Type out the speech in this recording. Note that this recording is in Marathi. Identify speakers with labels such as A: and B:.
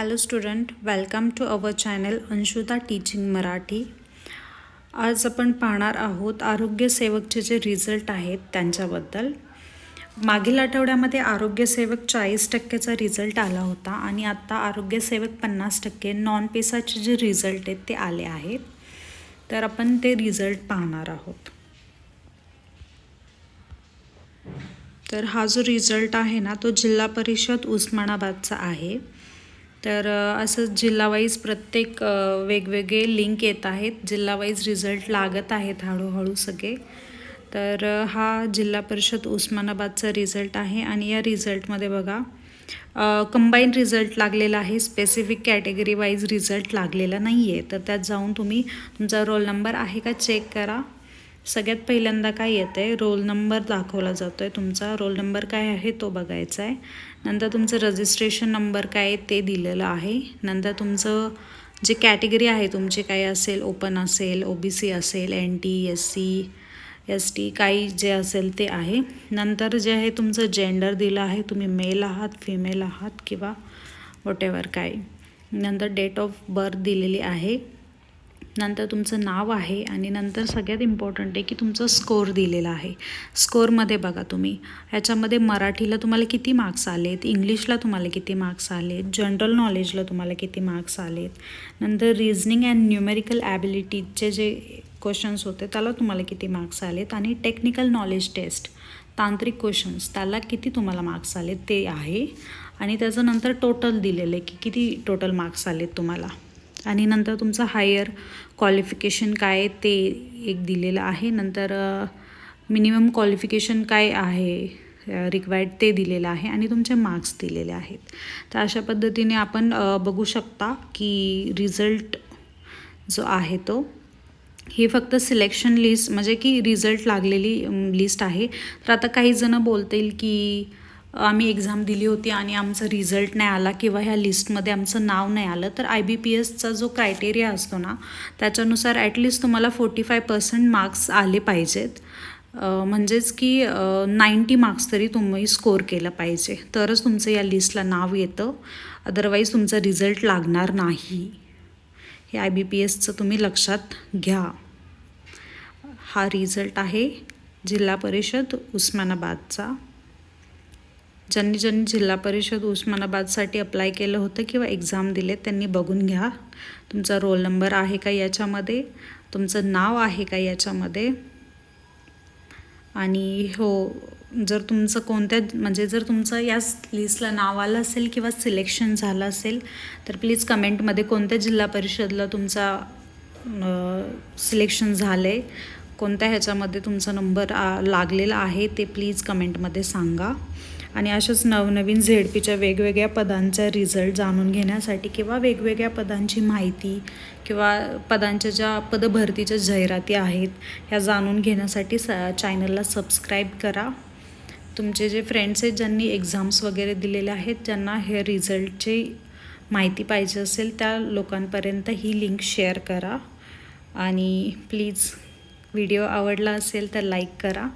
A: Hello student welcome to our channel Anshuta teaching Marathi आज आपण पाहणार आहोत आरोग्यसेवकचे जे रिझल्ट आहेत त्यांच्याबद्दल. मागील आठवड्यामध्ये आरोग्यसेवक चाळीस टक्केचा रिझल्ट आला होता आणि आत्ता आरोग्यसेवक पन्नास टक्के नॉन पेसाचे जे रिझल्ट आहेत ते आले आहेत. तर आपण ते रिझल्ट पाहणार आहोत. तर हा जो रिझल्ट आहे ना तो जिल्हा परिषद उस्मानाबादचा आहे. तर असंच असं जिल्हावाईज प्रत्येक वेगवेगळे लिंक येत आहेत. जिल्हावाईज रिझल्ट लागत आहेत हळूहळू सगळे. तर हा जिल्हा परिषद उस्मानाबादचा रिझल्ट आहे आणि या रिझल्टमध्ये बघा कंबाईन रिझल्ट लागलेला आहे. स्पेसिफिक कॅटेगरी वाईज रिझल्ट लागलेला नाही आहे तर त्यात जाऊन तुम्ही तुमचा रोल नंबर आहे का चेक करा. सगळ्यात पहिल्यांदा काय येतं आहे रोल नंबर दाखवला जातो आहे तुमचा. रोल नंबर काय आहे तो बघायचा आहे. नंतर तुमचं रजिस्ट्रेशन नंबर काय आहे ते दिलेलं आहे. नंतर तुमचं जे कॅटेगरी आहे तुमची काय असेल? ओपन असेल ओ बी सी असेल N T S C S T काही जे असेल ते आहे. नंतर जे आहे तुमचं जेंडर दिलं आहे. तुम्ही मेल आहात फिमेल आहात किंवा वॉटेवर काय. नंतर डेट ऑफ बर्थ दिलेली आहे. नंतर तुमचं नाव आहे आणि नंतर सगळ्यात इम्पॉर्टंट आहे की तुमचं स्कोर दिलेला आहे. स्कोरमध्ये बघा तुम्ही. ह्याच्यामध्ये मराठीला तुम्हाला किती मार्क्स आलेत? इंग्लिशला तुम्हाला किती मार्क्स आलेत? जनरल नॉलेजला तुम्हाला किती मार्क्स आलेत? नंतर रिझनिंग अँड न्यूमेरिकल ॲबिलिटीचे जे क्वेश्चन्स होते त्याला तुम्हाला किती मार्क्स आलेत? आणि टेक्निकल नॉलेज टेस्ट तांत्रिक क्वेश्चन्स त्याला किती तुम्हाला मार्क्स आलेत? ते आहे. आणि त्याचं नंतर टोटल दिलेलं आहे की किती टोटल मार्क्स आलेत तुम्हाला? आणि नंतर तुमचं हायर क्वालिफिकेशन काय आहे ते एक दिलेलं आहे. नंतर मिनिमम क्वालिफिकेशन काय आहे रिक्वायर्ड ते दिलेलं आहे आणि तुमचे मार्क्स दिलेले आहेत. तर अशा पद्धतीने आपण बघू शकता की रिझल्ट जो आहे तो ही फक्त सिलेक्शन लिस्ट म्हणजे की रिझल्ट लागलेली लिस्ट आहे. तर आता काही जणं बोलतील की आम्ही एक्झाम दिली होती आणि आमचा रिझल्ट नाही आला किंवा ह्या लिस्टमध्ये आमचं नाव नाही आलं तर आय बी पी एसचा जो क्रायटेरिया असतो ना त्याच्यानुसार ॲटलिस्ट तुम्हाला फोर्टी फाय पर्सेंट मार्क्स आले पाहिजेत. म्हणजेच की नाईंटी मार्क्स तरी तुम्ही स्कोर केलं पाहिजे. तरच तुमचं या लिस्टला नाव येतं. अदरवाईज तुमचा रिझल्ट लागणार नाही. हे आय बी पी एसचं तुम्ही लक्षात घ्या. हा रिझल्ट आहे जिल्हा परिषद उस्मानाबादचा. ज्यांनी ज्यांनी जिल्हा परिषद उस्मानाबादसाठी अप्लाय केलं होतं किंवा एक्झाम दिले त्यांनी बघून घ्या. तुमचा रोल नंबर आहे का याच्यामध्ये? तुमचं नाव आहे का याच्यामध्ये? आणि हो जर तुमचं कोणत्या म्हणजे जर तुमचं या लिस्टला नाव आलं असेल किंवा सिलेक्शन झालं असेल तर प्लीज कमेंटमध्ये कोणत्या जिल्हा परिषदला तुमचा सिलेक्शन झालं आहे कोणत्या ह्याच्यामध्ये तुमचा नंबर आ, लागलेला आहे ते प्लीज कमेंटमध्ये सांगा. आणि अशाच नवनवीन झेड पीच्या वेगवेगळ्या पदांचा रिझल्ट जाणून घेण्यासाठी किंवा वेगवेगळ्या पदांची माहिती किंवा पदांच्या ज्या पदभरतीच्या जाहिराती आहेत ह्या जाणून घेण्यासाठी स चॅनलला सबस्क्राईब करा. तुमचे जे फ्रेंड्स आहेत ज्यांनी एक्झाम्स वगैरे दिलेले आहेत ज्यांना हे रिझल्टची माहिती पाहिजे असेल त्या लोकांपर्यंत ही लिंक शेअर करा. आणि प्लीज व्हिडिओ आवडला असेल तर लाईक करा.